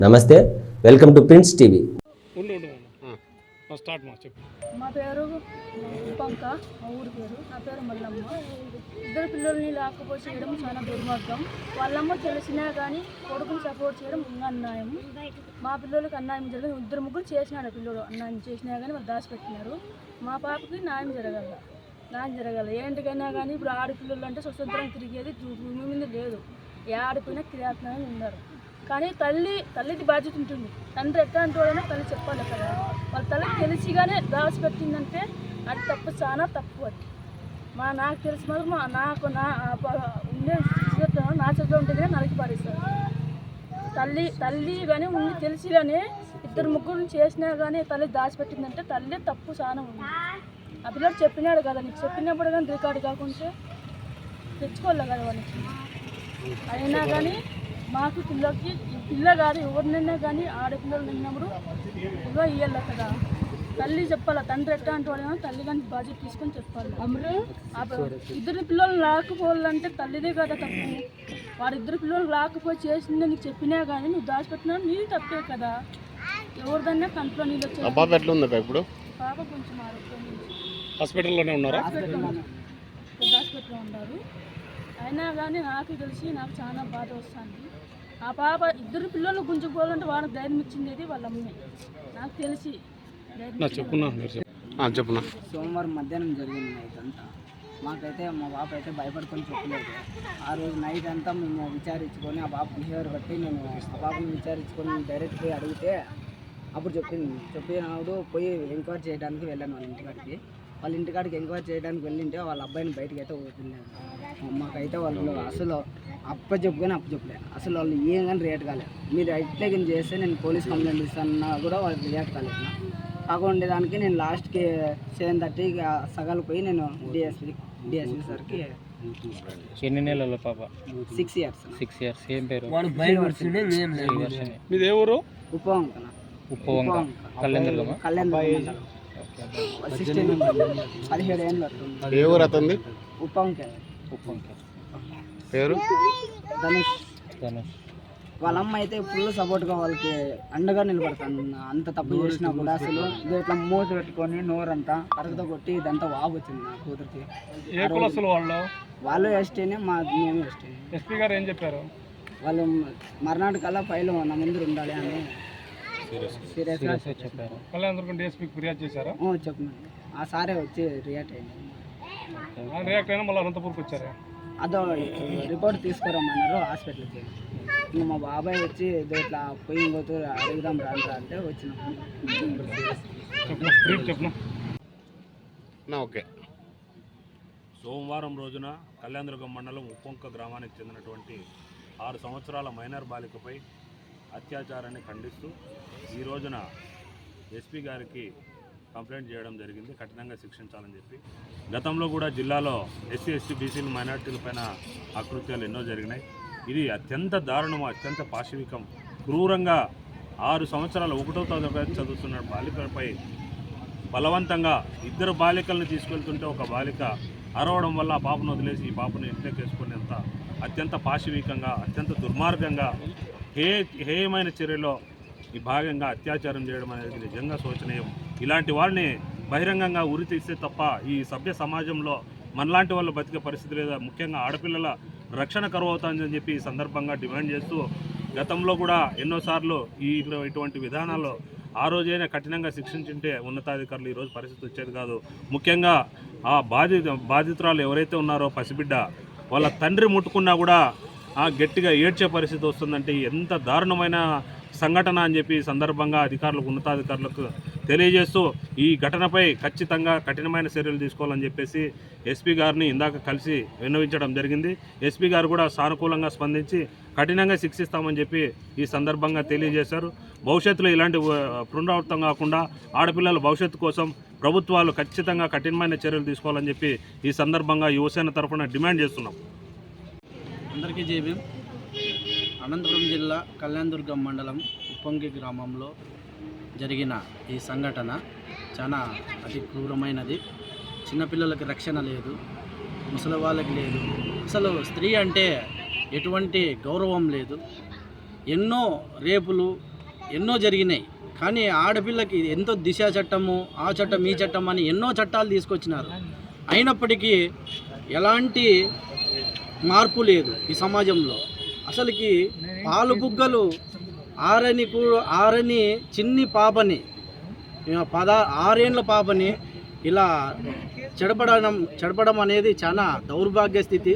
నమస్తే welcome to prince TV. మా చెప్పు. మా పేరు పంక మా ఊరి పేరు. నా పేరు మల్లమ్మ. ఇద్దరు పిల్లల్ని లాక్కుపోయి చేయడం చాలా దుర్మార్గం. వాళ్ళమ్మ తెలిసినా కానీ కొడుకుని సపోర్ట్ చేయడం ఇంకా అన్యాయం. మా పిల్లలకి అన్యాయం జరిగింది. ఇద్దరు ముగ్గురు చేసినాడు పిల్లలు అన్యాయం చేసినా కానీ వాళ్ళు దాచిపెట్టినారు. మా పాపకి న్యాయం జరగల. న్యాయం జరగల. ఏంటికైనా కానీ ఇప్పుడు ఆడపిల్లలు అంటే స్వతంత్రం తిరిగేది భూమి మీద లేదు. ఏ క్రియాత్మకంగా ఉన్నారు. కానీ తల్లి తల్లిది బాధ్యత ఉంటుంది. తండ్రి ఎట్లా వాడైనా తల్లి చెప్పాలి కదా వాళ్ళ తల్లికి తెలిసిగానే దాచిపెట్టిందంటే అది తప్పు చాలా తప్పు అది. మా నాకు తెలిసి మాత్రం మా నాకు నా ఉండే చేతిలో నా చేతిలో ఉంటుంది కానీ నరికి పారేస్తారు తల్లి తల్లి కానీ ఉండి తెలిసి కానీ ఇద్దరు ముగ్గురు చేసినా కానీ తల్లి దాచిపెట్టిందంటే తల్లి తప్పు చాలా ఉంది. ఆ పిల్లడు చెప్పినాడు కదా నీకు చెప్పినప్పుడు కానీ రికార్డు కాకుంటే తెచ్చుకోవాలి కదా వానికి అయినా కానీ మాకు పిల్లకి ఈ పిల్ల కాదు ఎవరినైనా కానీ ఆడపిల్లలు నిన్నప్పుడు ఇవ్వ ఇయ్యాలి కదా తల్లి చెప్పాలి తండ్రి ఎట్లా అంటే వాడు తల్లి కానీ బాధ్యత తీసుకొని చెప్పాలి. ఆ ప- ఇద్దరు పిల్లలు లాక్కుపోవాలంటే తల్లిదే కదా తప్పు. వాడిద్దరు పిల్లలు లాక్కుపోయి చేసింది నీకు చెప్పినా కానీ నువ్వు దాచిపెట్టినా నీది తప్పే కదా. ఎవరిదన్నా కంట్లో నీళ్ళు ఆ వచ్చే పాప ఎట్లా ఉందా ఇప్పుడు? పాప కొంచెం ఆరోగ్యం. హాస్పిటల్లోనే ఉన్నారా? హాస్పిటల్లో ఉన్నారు. అయినా కానీ నాకు తెలిసి నాకు చాలా బాధ వస్తుంది. ఆ పాప ఇద్దరు పిల్లలు గుంజుకోవాలంటే వాళ్ళకి ధైర్యం ఇచ్చింది వాళ్ళ అమ్మే. నాకు తెలిసి చెప్పున్నా మీరు చెప్పు. ఆ, చెప్పునా సోమవారం మధ్యాహ్నం జరిగింది నైట్ అంతా. మాకైతే మా బాబు అయితే భయపడుకొని చెప్పలేదు. ఆ రోజు నైట్ అంతా మేము విచారించుకొని ఆ బాబు బిహేవియర్ బట్టి నేను ఆ బాబుని విచారించుకొని డైరెక్ట్ పోయి అడిగితే అప్పుడు చెప్పింది. చెప్పినప్పుడు పోయి ఎంక్వైరీ చేయడానికి వెళ్ళాను వాళ్ళ ఇంటికాడికి వాళ్ళ ఇంటికాడికి ఎంక్వైరీ చేయడానికి వెళ్ళింటే వాళ్ళ అబ్బాయిని బయటకి అయితే వదిలేదు మాకైతే వాళ్ళు అసలు అప్ప చెప్పుకొని అప్పు చెప్పలేదు అసలు వాళ్ళు ఏం కానీ రియాక్ట్ కాలేదు. మీరు ఇట్లే కింద చేస్తే నేను పోలీస్ కంప్లైంట్ ఇస్తానన్నా కూడా వాళ్ళు రియాక్ట్ కాలేదు. కాకుండా దానికి నేను లాస్ట్కి సెవెన్ థర్టీకి సగాలు పోయి నేను డిఎస్పి డిఎస్పి సార్కి ఎన్ని నెలల పాప? Six years. Six years. ఏం పేరు? మీది ఏ ఊరు ఉప వంకన ఉప్పు వంక కళ్యాణదుర్గమా కళ్యాణ్ సిక్స్టీన్ పదిహేడు ఏళ్ళు పడుతుంది ఏ ఊరు అతంది పేరు? ధనుష్. ధనుష్. వాళ్ళ అమ్మ అయితే ఫుల్ సపోర్ట్గా వాళ్ళకి అండగా నిలబడతాను. అంత తప్పు చేసినా కూడా అసలు ఇదో ఇట్లా మూత పెట్టుకొని నోరంతా కరగతో కొట్టి ఇదంతా వాపు వచ్చింది నా కూతురికి. ఏ కులస్తులు వాళ్ళు? వాళ్ళు ఎస్టీనే మా మేము ఎస్టీనే ఎస్పీ గారు ఏం చెప్పారు? వాళ్ళు మర్నాడు కల్లా ఫైల్ నా ముందు ఉండాలి అని సీరియస్గా చెప్పారు. కళ్యాణ్ దుర్గం డిఎస్పీకి ఫిర్యాదు చేశారా? ఆ సారే వచ్చి రియాక్ట్ రియాక్ట్ అయినా మళ్ళీ అనంతపూర్కి వచ్చారా? అదో రిపోర్ట్ తీసుకురమ్మన్నారు హాస్పిటల్కి. ఇంకా మా బాబాయ్ వచ్చి ఏదో ఇట్లా పోయి పోతూ అడుగుదాం రాండి అంటే వచ్చినాము చెప్పు బ్రీఫ్ చెప్పు నా ఓకే. సోమవారం రోజున కళ్యాణదుర్గం మండలం ఉప్పొంక గ్రామానికి చెందినటువంటి ఆరు సంవత్సరాల మైనర్ బాలికపై అత్యాచారాన్ని ఖండిస్తూ ఈ రోజున ఎస్పీ గారికి కంప్లైంట్ చేయడం జరిగింది. కఠినంగా శిక్షించాలని చెప్పి. గతంలో కూడా జిల్లాలో ఎస్సీ ఎస్టీ బీసీలు మైనార్టీల పైన ఎన్నో జరిగినాయి. ఇది అత్యంత దారుణం అత్యంత పాశవికం. క్రూరంగా ఆరు సంవత్సరాల ఒకటో తరగతి చదువుతున్న బాలికలపై బలవంతంగా ఇద్దరు బాలికలను తీసుకెళ్తుంటే ఒక బాలిక అరవడం వల్ల ఆ పాపను వదిలేసి ఈ పాపను ఇంట్లోకి వేసుకునేంత అత్యంత పాశవికంగా అత్యంత దుర్మార్గంగా హే హేయమైన చర్యలో ఈ భాగంగా అత్యాచారం చేయడం అనేది నిజంగా శోచనీయం. ఇలాంటి వారిని బహిరంగంగా ఉరి తీస్తే తప్ప ఈ సభ్య సమాజంలో మనలాంటి వాళ్ళు బతికే పరిస్థితి లేదా ముఖ్యంగా ఆడపిల్లల రక్షణ కరువు అవుతుందని చెప్పి ఈ సందర్భంగా డిమాండ్ చేస్తూ గతంలో కూడా ఎన్నోసార్లు ఈ ఇటువంటి విధానాల్లో ఆ రోజైనా కఠినంగా శిక్షించుంటే ఉన్నతాధికారులు ఈరోజు పరిస్థితి వచ్చేది కాదు. ముఖ్యంగా ఆ బాధిత బాధితురాలు ఎవరైతే ఉన్నారో పసిబిడ్డ వాళ్ళ తండ్రి ముట్టుకున్నా కూడా గట్టిగా ఏడ్చే పరిస్థితి వస్తుందంటే ఎంత దారుణమైన సంఘటన అని చెప్పి సందర్భంగా అధికారులకు ఉన్నతాధికారులకు తెలియజేస్తూ ఈ ఘటనపై ఖచ్చితంగా కఠినమైన చర్యలు తీసుకోవాలని చెప్పేసి ఎస్పీ గారిని ఇందాక కలిసి విన్నవించడం జరిగింది. ఎస్పీ గారు కూడా సానుకూలంగా స్పందించి కఠినంగా శిక్షిస్తామని చెప్పి ఈ సందర్భంగా తెలియజేశారు. భవిష్యత్తులో ఇలాంటి పునరావృతం కాకుండా ఆడపిల్లల భవిష్యత్తు కోసం ప్రభుత్వాలు ఖచ్చితంగా కఠినమైన చర్యలు తీసుకోవాలని చెప్పి ఈ సందర్భంగా యువసేన తరఫున డిమాండ్ చేస్తున్నాం. అందరికీ జేబీం అనంతపురం జిల్లా కళ్యాణదుర్గం మండలం ఉప్పొంగి గ్రామంలో జరిగిన ఈ సంఘటన చాలా అతి క్రూరమైనది. చిన్నపిల్లలకి రక్షణ లేదు ముసలి వాళ్ళకి లేదు. అసలు స్త్రీ అంటే ఎటువంటి గౌరవం లేదు. ఎన్నో రేపులు ఎన్నో జరిగినాయి. కానీ ఆడపిల్లకి ఎంతో దిశ చట్టము ఆ చట్టం ఈ చట్టం అని ఎన్నో చట్టాలు తీసుకొచ్చినారు. అయినప్పటికీ ఎలాంటి మార్పు లేదు ఈ సమాజంలో. అసలుకి పాలు బుగ్గలు ఆరని ఆరని చిన్ని పాపని పద ఆరేండ్ల పాపని ఇలా చెడపడడం చెడపడం అనేది చాలా దౌర్భాగ్య స్థితి.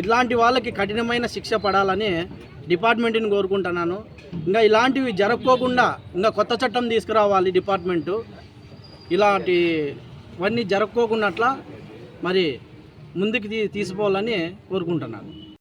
ఇట్లాంటి వాళ్ళకి కఠినమైన శిక్ష పడాలని డిపార్ట్మెంట్ని కోరుకుంటున్నాను. ఇంకా ఇలాంటివి జరగకోకుండా ఇంకా కొత్త చట్టం తీసుకురావాలి డిపార్ట్మెంటు. ఇలాంటివన్నీ జరగకోకుండా అట్లా మరి ముందుకు తీ తీసుకోవాలని కోరుకుంటున్నాను.